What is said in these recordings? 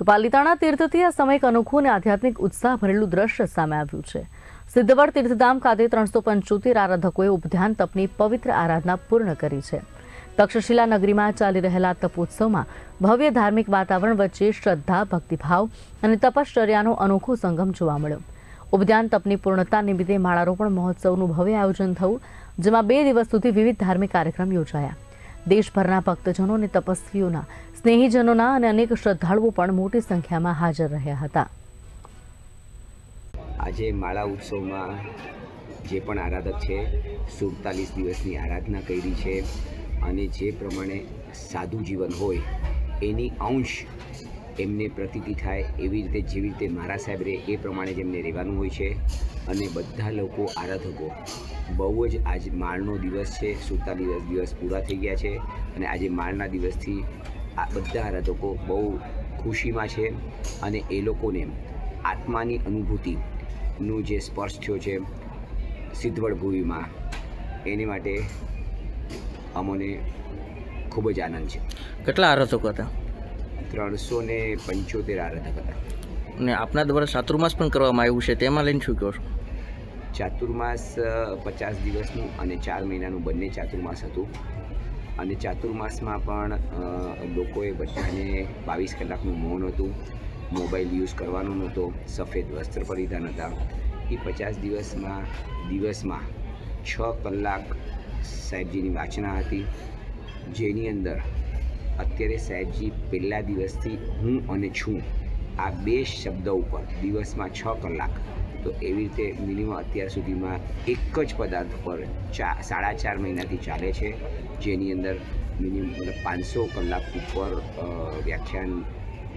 તો પાલિતાણા તીર્થથી આ સમયે અનોખું અને આધ્યાત્મિક ઉત્સાહ ભરેલું દ્રશ્ય સામે આવ્યું છે. સિદ્ધવડ તીર્થધામ ખાતે ત્રણસો પંચોતેર આરાધકોએ ઉપધ્યાન તપની પવિત્ર આરાધના પૂર્ણ કરી છે. તક્ષશિલા નગરીમાં ચાલી રહેલા તપોત્સવમાં ભવ્ય ધાર્મિક વાતાવરણ વચ્ચે શ્રદ્ધા, ભક્તિભાવ અને તપશ્ચર્યાનો અનોખો સંગમ જોવા મળ્યો. ઉપધ્યાન તપની પૂર્ણતા નિમિત્તે માળારોપણ મહોત્સવનું ભવ્ય આયોજન થયું, જેમાં બે દિવસ સુધી વિવિધ ધાર્મિક કાર્યક્રમ યોજાયા. દેશભરના ભક્તજનો અને તપસ્વીઓના, સ્નેહીજનોના અને અનેક શ્રદ્ધાળુઓ પણ મોટી સંખ્યામાં હાજર રહ્યા હતા. આજે માળા ઉત્સવમાં જે પણ આરાધક છે, સુડતાલીસ દિવસની આરાધના કરી છે અને જે પ્રમાણે સાદું જીવન હોય, એની અંશ એમને પ્રતીતિ થાય એવી રીતે જેવી રીતે મારા સાહેબ રહે એ પ્રમાણે જેમને રહેવાનું હોય છે અને બધા લોકો આરાધકો. બહુ જ આજ માળનો દિવસ છે સુડતાલીસ દિવસ પૂરા થઈ ગયા છે અને આજે માળના દિવસથી આ બધા આરાધકો બહુ ખુશીમાં છે અને એ લોકોને આત્માની અનુભૂતિનું જે સ્પર્શ થયો છે સિદ્ધવડ ભૂમિમાં, એની માટે અમોને ખૂબ જ આનંદ છે. કેટલા આરાધકો હતા? ત્રણસો ને પંચોતેર આરાધક હતા. અને આપના દ્વારા ચાતુર્માસ પણ કરવામાં આવ્યું છે તેમાં લઈને શું કહો છો? ચાતુર્માસ પચાસ દિવસનું અને ચાર મહિનાનું બંને ચાતુર્માસ હતું. અને ચાતુર્માસમાં પણ લોકોએ બધાને બાવીસ કલાકનું મૌન હતું. મોબાઈલ યુઝ કરવાનો નહોતો સફેદ વસ્ત્ર પરિધાન હતા એ પચાસ દિવસમાં દિવસમાં છ કલાક સાહેબજીની વાચના હતી જેની અંદર અત્યારે સાહેબજી, પહેલા દિવસથી હું અને છું. આ બે શબ્દ ઉપર દિવસમાં છ કલાક. તો એવી રીતે મિનિમમ અત્યાર સુધીમાં એક જ પદાર્થ પર ચા, સાડા ચાર મહિનાથી ચાલે છે. જેની અંદર મિનિમમ મતલબ પાંચસો કલાક ઉપર વ્યાખ્યાન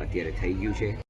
અત્યારે થઈ ગયું છે.